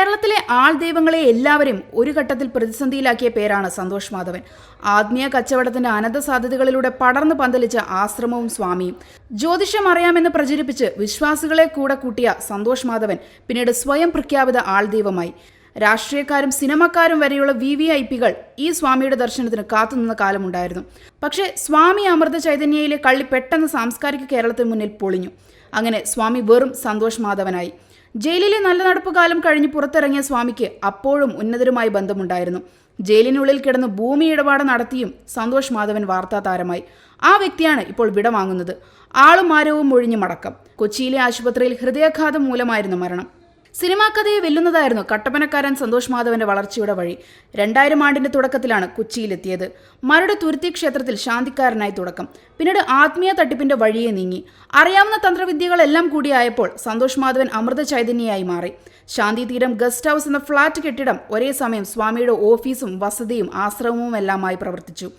കേരളത്തിലെ ആൾ ദൈവങ്ങളെ എല്ലാവരും ഒരു ഘട്ടത്തിൽ പ്രതിസന്ധിയിലാക്കിയ പേരാണ് സന്തോഷ് മാധവൻ. ആത്മീയ കച്ചവടത്തിന്റെ അനന്ത സാധ്യതകളിലൂടെ പടർന്നു പന്തലിച്ച ആശ്രമവും സ്വാമിയും. ജ്യോതിഷം അറിയാമെന്ന് പ്രചരിപ്പിച്ച് വിശ്വാസികളെ കൂടെ കൂട്ടിയ സന്തോഷ് മാധവൻ പിന്നീട് സ്വയം പ്രഖ്യാപിത ആൾ ദൈവമായി. രാഷ്ട്രീയക്കാരും സിനിമക്കാരും വരെയുള്ള വി വി ഐ പികൾ ഈ സ്വാമിയുടെ ദർശനത്തിന് കാത്തുനിന്ന കാലമുണ്ടായിരുന്നു. പക്ഷേ സ്വാമി അമൃത ചൈതന്യയിലെ കള്ളി പെട്ടെന്ന് സാംസ്കാരിക കേരളത്തിന് മുന്നിൽ പൊളിഞ്ഞു. അങ്ങനെ സ്വാമി വെറും സന്തോഷ് മാധവനായി. ജയിലിലെ നല്ല നടപ്പുകാലം കഴിഞ്ഞ് പുറത്തിറങ്ങിയ സ്വാമിക്ക് അപ്പോഴും ഉന്നതരുമായി ബന്ധമുണ്ടായിരുന്നു. ജയിലിനുള്ളിൽ കിടന്ന് ഭൂമി ഇടപാട് നടത്തിയും സന്തോഷ് മാധവൻ വാർത്താ താരമായി. ആ വ്യക്തിയാണ് ഇപ്പോൾ വിടവാങ്ങുന്നത് ആളും ആരവും ഒഴിഞ്ഞു മടക്കം. കൊച്ചിയിലെ ആശുപത്രിയിൽ ഹൃദയാഘാതം മൂലമായിരുന്നു മരണം. സിനിമാ കഥയെ വെല്ലുന്നതായിരുന്നു കട്ടപ്പനക്കാരൻ സന്തോഷ് മാധവന്റെ വളർച്ചയുടെ വഴി. രണ്ടായിരം ആണ്ടിന്റെ തുടക്കത്തിലാണ് കൊച്ചിയിലെത്തിയത്. മരട് തുരുത്തി ക്ഷേത്രത്തിൽ ശാന്തിക്കാരനായി തുടക്കം. പിന്നീട് ആത്മീയ തട്ടിപ്പിന്റെ വഴിയെ നീങ്ങി. അറിയാവുന്ന തന്ത്രവിദ്യകളെല്ലാം കൂടിയായപ്പോൾ സന്തോഷ് മാധവൻ അമൃത ചൈതന്യയായി മാറി. ശാന്തി തീരം ഗസ്റ്റ് ഹൗസ് എന്ന ഫ്ളാറ്റ് കെട്ടിടം ഒരേ സമയം സ്വാമിയുടെ ഓഫീസും വസതിയും ആശ്രമവും എല്ലാമായി പ്രവർത്തിച്ചു.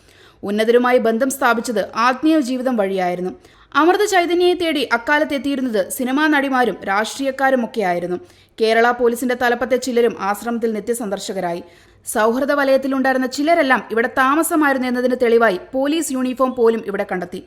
ഉന്നതരുമായി ബന്ധം സ്ഥാപിച്ചത് ആത്മീയ ജീവിതം വഴിയായിരുന്നു. അമൃത ചൈതന്യയെ തേടി അക്കാലത്ത് എത്തിയിരുന്നത് സിനിമാ നടിമാരും രാഷ്ട്രീയക്കാരുമൊക്കെയായിരുന്നു. കേരള പോലീസിന്റെ തലപ്പത്തെ ചിലരും ആശ്രമത്തിൽ നിത്യസന്ദർശകരായി. സൗഹൃദ വലയത്തിലുണ്ടായിരുന്ന ചിലരെല്ലാം ഇവിടെ താമസമായിരുന്നു എന്നതിന് തെളിവായി പോലീസ് യൂണിഫോം പോലും ഇവിടെ കണ്ടെത്തി.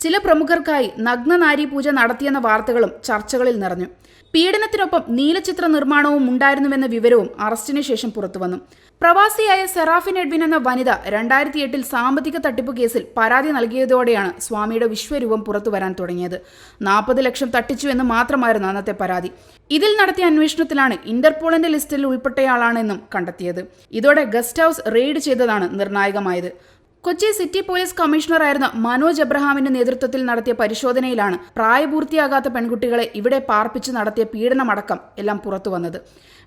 ചില പ്രമുഖർക്കായി നഗ്ന നാരി പൂജ നടത്തിയെന്ന വാർത്തകളും ചർച്ചകളിൽ നിറഞ്ഞു. പീഡനത്തിനൊപ്പം നീലചിത്ര നിർമ്മാണവും ഉണ്ടായിരുന്നുവെന്ന വിവരവും അറസ്റ്റിനു ശേഷം പുറത്തുവന്നു. പ്രവാസിയായ സെറാഫിൻ എഡ്വിൻ എന്ന വനിത രണ്ടായിരത്തി എട്ടിൽ സാമ്പത്തിക തട്ടിപ്പ് കേസിൽ പരാതി നൽകിയതോടെയാണ് സ്വാമിയുടെ വിശ്വരൂപം പുറത്തു വരാൻ തുടങ്ങിയത്. നാൽപ്പത് ലക്ഷം തട്ടിച്ചു എന്ന് മാത്രമായിരുന്നു അന്നത്തെ പരാതി. ഇതിൽ നടത്തിയ അന്വേഷണത്തിലാണ് ഇന്റർപോളിന്റെ ലിസ്റ്റിൽ ഉൾപ്പെട്ടയാളാണെന്നും കണ്ടെത്തിയത്. ഇതോടെ ഗസ്റ്റ് ഹൌസ് റെയ്ഡ് ചെയ്തതാണ് നിർണായകമായത്. കൊച്ചി സിറ്റി പോലീസ് കമ്മീഷണറായിരുന്ന മനോജ് എബ്രഹാമിന്റെ നേതൃത്വത്തിൽ നടത്തിയ പരിശോധനയിലാണ് പ്രായപൂർത്തിയാകാത്ത പെൺകുട്ടികളെ ഇവിടെ പാർപ്പിച്ച് നടത്തിയ പീഡനമടക്കം എല്ലാം പുറത്തുവന്നത്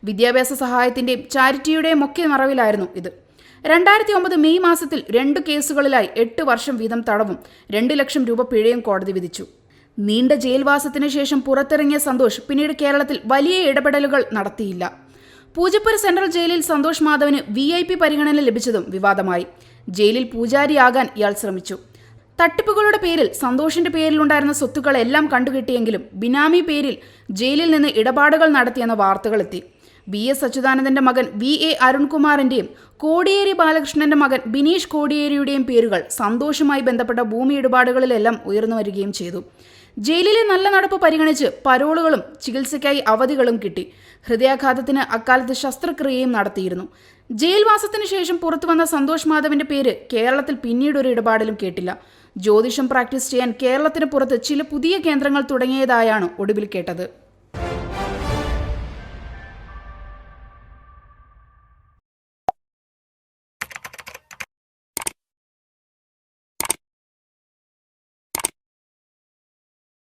വിദ്യാഭ്യാസ സഹായത്തിന്റെയും ചാരിറ്റിയുടെയും ഒക്കെ മറവിലായിരുന്നു ഇത്. രണ്ടായിരത്തി ഒമ്പത് മെയ് മാസത്തിൽ രണ്ട് കേസുകളിലായി എട്ട് വർഷം വീതം തടവും രണ്ട് ലക്ഷം രൂപ പിഴയും കോടതി വിധിച്ചു. നീണ്ട ജയിൽവാസത്തിന് ശേഷം പുറത്തിറങ്ങിയ സന്തോഷ് പിന്നീട് കേരളത്തിൽ വലിയ ഇടപെടലുകൾ നടത്തിയില്ല. പൂജപ്പുര സെൻട്രൽ ജയിലിൽ സന്തോഷ് മാധവന് വി ഐ പി പരിഗണന ലഭിച്ചതും വിവാദമായി. ജയിലിൽ പൂജാരിയാകാൻ ഇയാൾ ശ്രമിച്ചു. തട്ടിപ്പുകളുടെ പേരിൽ സന്തോഷിന്റെ പേരിലുണ്ടായിരുന്ന സ്വത്തുക്കളെല്ലാം കണ്ടുകിട്ടിയെങ്കിലും ബിനാമി പേരിൽ ജയിലിൽ നിന്ന് ഇടപാടുകൾ നടത്തിയെന്ന വാർത്തകളെത്തി. വി എസ് അച്യുതാനന്ദന്റെ മകൻ വി എ അരുൺകുമാറിന്റെയും കോടിയേരി ബാലകൃഷ്ണന്റെ മകൻ ബിനീഷ് കോടിയേരിയുടെയും പേരുകൾ സന്തോഷുമായി ബന്ധപ്പെട്ട ഭൂമി ഇടപാടുകളിലെല്ലാം ഉയർന്നു വരികയും ചെയ്തു. ജയിലിലെ നല്ല നടപ്പ് പരിഗണിച്ച് പരോളുകളും ചികിത്സയ്ക്കായി അവധികളും കിട്ടി. ഹൃദയാഘാതത്തിന് അക്കാലത്ത് ശസ്ത്രക്രിയയും നടത്തിയിരുന്നു. ജയിൽവാസത്തിന് ശേഷം പുറത്തു വന്ന സന്തോഷ് മാധവന്റെ പേര് കേരളത്തിൽ പിന്നീട് ഒരു ഇടപാടിലും കേട്ടില്ല. ജ്യോതിഷം പ്രാക്ടീസ് ചെയ്യാൻ കേരളത്തിന് പുറത്ത് ചില പുതിയ കേന്ദ്രങ്ങൾ തുടങ്ങിയതായാണ് ഒടുവിൽ കേട്ടത്.